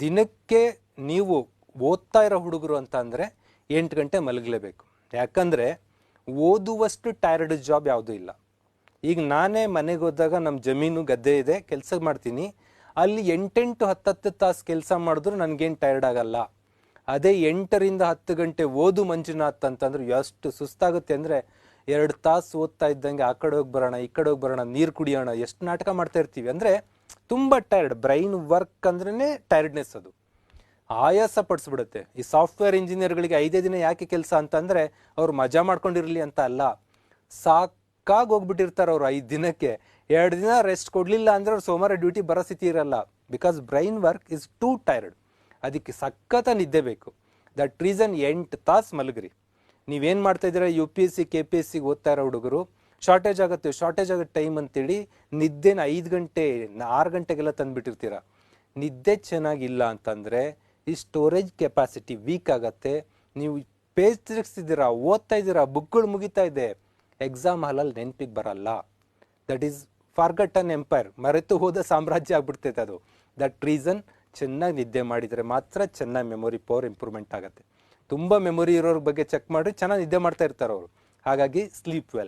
ದಿನಕ್ಕೆ ನೀವು ಓದ್ತಾ ಇರೋ ಹುಡುಗರು ಅಂತ ಅಂದರೆ ಎಂಟು ಗಂಟೆ ಮಲಗಲೇಬೇಕು. ಯಾಕಂದರೆ ಓದುವಷ್ಟು ಟೈರ್ಡ್ ಜಾಬ್ ಯಾವುದೂ ಇಲ್ಲ. ಈಗ ನಾನೇ ಮನೆಗೆ ಹೋದಾಗ ನಮ್ಮ ಜಮೀನು ಗದ್ದೆ ಇದೆ ಕೆಲಸ ಮಾಡ್ತೀನಿ. ಅಲ್ಲಿ ಎಂಟೆಂಟು ಹತ್ತತ್ತು ತಾಸು ಕೆಲಸ ಮಾಡಿದ್ರು ನನಗೇನು ಟೈರ್ಡ್ ಆಗಲ್ಲ. ಅದೇ ಎಂಟರಿಂದ ಹತ್ತು ಗಂಟೆ ಓದು ಮಂಜುನಾಥ್ ಅಂತಂದ್ರೆ ಎಷ್ಟು ಸುಸ್ತಾಗುತ್ತೆ ಅಂದರೆ ಎರಡು ತಾಸು ಓದ್ತಾ ಇದ್ದಂಗೆ ಆ ಕಡೆ ಹೋಗಿ ಬರೋಣ, ಈ ಕಡೆ ಹೋಗಿ ಬರೋಣ, ನೀರು ಕುಡಿಯೋಣ, ಎಷ್ಟು ನಾಟಕ ಮಾಡ್ತಾ ಇರ್ತೀವಿ ಅಂದರೆ ತುಂಬ ಟೈರ್ಡ್ ಬ್ರೈನ್ ವರ್ಕ್ ಅಂದ್ರೆ ಟೈರ್ಡ್ನೆಸ್ ಅದು. ಆಯಾಸ ಪಡಿಸ್ಬಿಡುತ್ತೆ. ಈ ಸಾಫ್ಟ್ವೇರ್ ಇಂಜಿನಿಯರ್ಗಳಿಗೆ ಐದೇ ದಿನ ಯಾಕೆ ಕೆಲಸ ಅಂತಂದ್ರೆ, ಅವ್ರು ಮಜಾ ಮಾಡ್ಕೊಂಡಿರಲಿ ಅಂತ ಅಲ್ಲ. ಸಾಕಾಗಿ ಹೋಗ್ಬಿಟ್ಟಿರ್ತಾರೆ ಅವ್ರು ಐದು ದಿನಕ್ಕೆ. ಎರಡು ದಿನ ರೆಸ್ಟ್ ಕೊಡ್ಲಿಲ್ಲ ಅಂದ್ರೆ ಅವ್ರು ಸೋಮವಾರ ಡ್ಯೂಟಿ ಬರೋ ಸ್ಥಿತಿ ಇರಲ್ಲ. Because brain work is too tired ಅದಕ್ಕೆ ಸಖತ ನಿದ್ದೆ ಬೇಕು. ದಟ್ ರೀಸನ್ ಎಂಟು ತಾಸು ಮಲಗ್ರಿ. ನೀವೇನು ಮಾಡ್ತಾ ಇದ್ದೀರಾ? U P S C K P S ಸಿಗೆ ಓದ್ತಾ ಇರೋ ಹುಡುಗರು ಶಾರ್ಟೇಜ್ ಆಗುತ್ತೆ ಶಾರ್ಟೇಜ್ ಆಗೋ ಟೈಮ್ ಅಂತೇಳಿ ನಿದ್ದೆನ ಐದು ಗಂಟೆ, ಆರು ಗಂಟೆಗೆಲ್ಲ ತಂದುಬಿಟ್ಟಿರ್ತೀರ. ನಿದ್ದೆ ಚೆನ್ನಾಗಿಲ್ಲ ಅಂತಂದರೆ ಈ ಸ್ಟೋರೇಜ್ ಕೆಪಾಸಿಟಿ ವೀಕ್ ಆಗತ್ತೆ. ನೀವು ಪೇಜ್ ತಿರುಗಿಸ್ತಿದ್ದೀರಾ ಓದ್ತಾ ಇದ್ದೀರಾ ಬುಕ್ಗಳು ಮುಗಿತಾ ಇದೆ. ಎಕ್ಸಾಮ್ ಹಾಲಲ್ಲಿ ನೆನಪಿಗೆ ಬರಲ್ಲ. That is forgotten empire ಮರೆತು ಹೋದ ಸಾಮ್ರಾಜ್ಯ ಆಗ್ಬಿಡ್ತೈತೆ ಅದು. ದಟ್ ರೀಸನ್ ಚೆನ್ನಾಗಿ ನಿದ್ದೆ ಮಾಡಿದರೆ ಮಾತ್ರ ಚೆನ್ನಾಗಿ ಮೆಮೊರಿ ಪವರ್ ಇಂಪ್ರೂವ್ಮೆಂಟ್ ಆಗುತ್ತೆ. ತುಂಬ ಮೆಮೊರಿ ಇರೋರ ಬಗ್ಗೆ ಚೆಕ್ ಮಾಡಿ ಚೆನ್ನಾಗಿ ನಿದ್ದೆ ಮಾಡ್ತಾ ಇರ್ತಾರೆ ಅವರು ಹಾಗಾಗಿ ಸ್ಲೀಪ್ ವೆಲ್